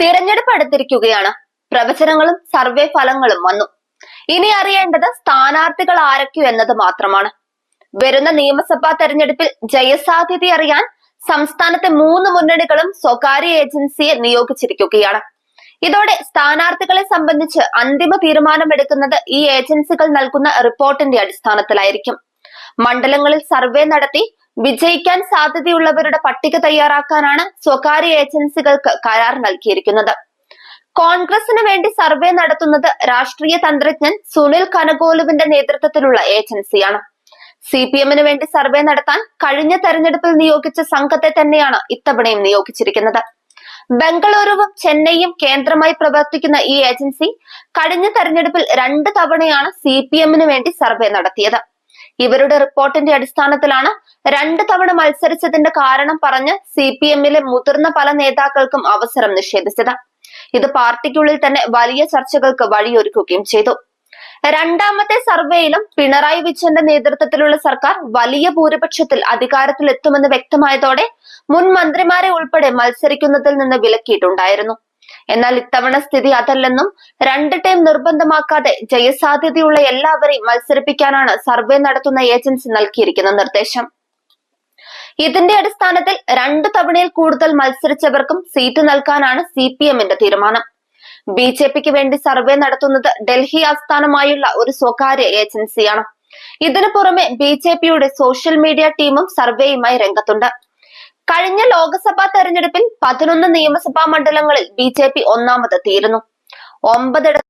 തിരഞ്ഞെടുപ്പ് അടുത്തിരിക്കുകയാണ്. പ്രവചനങ്ങളും സർവേ ഫലങ്ങളും വന്നു. ഇനി അറിയേണ്ടത് സ്ഥാനാർത്ഥികൾ ആരൊക്കെ എന്നത് മാത്രമാണ്. വരുന്ന നിയമസഭാ തെരഞ്ഞെടുപ്പിൽ ജയസാധ്യത അറിയാൻ സംസ്ഥാനത്തെ മൂന്ന് മുന്നണികളും സ്വകാര്യ ഏജൻസിയെ നിയോഗിച്ചിരിക്കുകയാണ്. ഇതോടെ സ്ഥാനാർത്ഥികളെ സംബന്ധിച്ച് അന്തിമ തീരുമാനമെടുക്കുന്നത് ഈ ഏജൻസികൾ നൽകുന്ന റിപ്പോർട്ടിന്റെ അടിസ്ഥാനത്തിലായിരിക്കും. മണ്ഡലങ്ങളിൽ സർവേ നടത്തി വിജയിക്കാൻ സാധ്യതയുള്ളവരുടെ പട്ടിക തയ്യാറാക്കാനാണ് സ്വകാര്യ ഏജൻസികൾക്ക് കരാർ നൽകിയിരിക്കുന്നത്. കോൺഗ്രസിന് വേണ്ടി സർവേ നടത്തുന്നത് രാഷ്ട്രീയ തന്ത്രജ്ഞൻ സുനിൽ കനകോലുവിന്റെ നേതൃത്വത്തിലുള്ള ഏജൻസിയാണ്. സി പി എമ്മിന് വേണ്ടി സർവേ നടത്താൻ കഴിഞ്ഞ തെരഞ്ഞെടുപ്പിൽ നിയോഗിച്ച സംഘത്തെ തന്നെയാണ് ഇത്തവണയും നിയോഗിച്ചിരിക്കുന്നത്. ബംഗളൂരുവും ചെന്നൈയും കേന്ദ്രമായി പ്രവർത്തിക്കുന്ന ഈ ഏജൻസി കഴിഞ്ഞ തെരഞ്ഞെടുപ്പിൽ രണ്ട് തവണയാണ് സി പി എമ്മിന് വേണ്ടി സർവേ നടത്തിയത്. ഇവരുടെ റിപ്പോർട്ടിന്റെ അടിസ്ഥാനത്തിലാണ് രണ്ട് തവണ മത്സരിച്ചതിന്റെ കാരണം പറഞ്ഞ് സി പി എമ്മിലെ മുതിർന്ന പല നേതാക്കൾക്കും അവസരം നിഷേധിച്ചത്. ഇത് പാർട്ടിക്കുള്ളിൽ തന്നെ വലിയ ചർച്ചകൾക്ക് വഴിയൊരുക്കുകയും ചെയ്തു. രണ്ടാമത്തെ സർവേയിലും പിണറായി വിജയന്റെ നേതൃത്വത്തിലുള്ള സർക്കാർ വലിയ ഭൂരിപക്ഷത്തിൽ അധികാരത്തിൽ എത്തുമെന്ന് വ്യക്തമായതോടെ മുൻ മന്ത്രിമാരെ ഉൾപ്പെടെ മത്സരിക്കുന്നതിൽ നിന്ന് വിലക്കിയിട്ടുണ്ടായിരുന്നു. എന്നാൽ ഇത്തവണ സ്ഥിതി അതല്ലെന്നും രണ്ട് ടൈം നിർബന്ധമാക്കാതെ ജയസാധ്യതയുള്ള എല്ലാവരെയും മത്സരിപ്പിക്കാനാണ് സർവേ നടത്തുന്ന ഏജൻസി നൽകിയിരിക്കുന്ന നിർദ്ദേശം. ഇതിന്റെ അടിസ്ഥാനത്തിൽ രണ്ട് തവണയിൽ കൂടുതൽ മത്സരിച്ചവർക്കും സീറ്റ് നൽകാനാണ് സി പി എമ്മിന്റെ തീരുമാനം. ബി ജെ പിക്ക് വേണ്ടി സർവേ നടത്തുന്നത് ഡൽഹി ആസ്ഥാനമായുള്ള ഒരു സ്വകാര്യ ഏജൻസിയാണ്. ഇതിനു പുറമെ ബി ജെ പിയുടെ സോഷ്യൽ മീഡിയ ടീമും സർവേയുമായി രംഗത്തുണ്ട്. കഴിഞ്ഞ ലോക്സഭാ തെരഞ്ഞെടുപ്പിൽ പതിനൊന്ന് നിയമസഭാ മണ്ഡലങ്ങളിൽ ബി ജെ പി ഒന്നാമതെത്തിയിരുന്നു ഒമ്പതിടത്ത്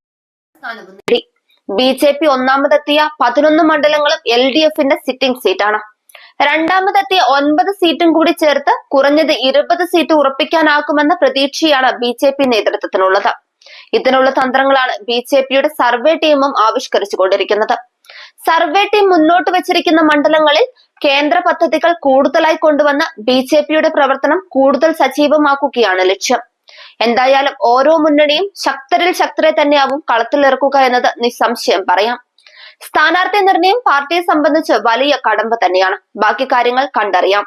സ്ഥാനവും നേടി. ബി ജെ പി ഒന്നാമതെത്തിയ പതിനൊന്ന് മണ്ഡലങ്ങളും എൽ ഡി എഫിന്റെ സിറ്റിംഗ് സീറ്റാണ് രണ്ടാമതെത്തിയ ഒൻപത് സീറ്റും കൂടി ചേർത്ത് കുറഞ്ഞത് ഇരുപത് സീറ്റ് ഉറപ്പിക്കാനാകുമെന്ന പ്രതീക്ഷയാണ് ബി ജെ പി നേതൃത്വത്തിനുള്ളത്. ഇതിനുള്ള തന്ത്രങ്ങളാണ് ബി ജെ പിയുടെ സർവേ ടീമും ആവിഷ്കരിച്ചുകൊണ്ടിരിക്കുന്നത്. സർവേ ടീം മുന്നോട്ട് വെച്ചിരിക്കുന്ന മണ്ഡലങ്ങളിൽ കേന്ദ്ര പദ്ധതികൾ കൂടുതലായി കൊണ്ടുവന്ന് ബി ജെ പിയുടെ പ്രവർത്തനം കൂടുതൽ സജീവമാക്കുകയാണ് ലക്ഷ്യം. എന്തായാലും ഓരോ മുന്നണിയും ശക്തരിൽ ശക്തരെ തന്നെയാവും കളത്തിലിറക്കുക എന്നത് നിസ്സംശയം പറയാം. സ്ഥാനാർത്ഥി നിർണയം പാർട്ടിയെ സംബന്ധിച്ച് വലിയ കടമ്പ തന്നെയാണ്. ബാക്കി കാര്യങ്ങൾ കണ്ടറിയാം.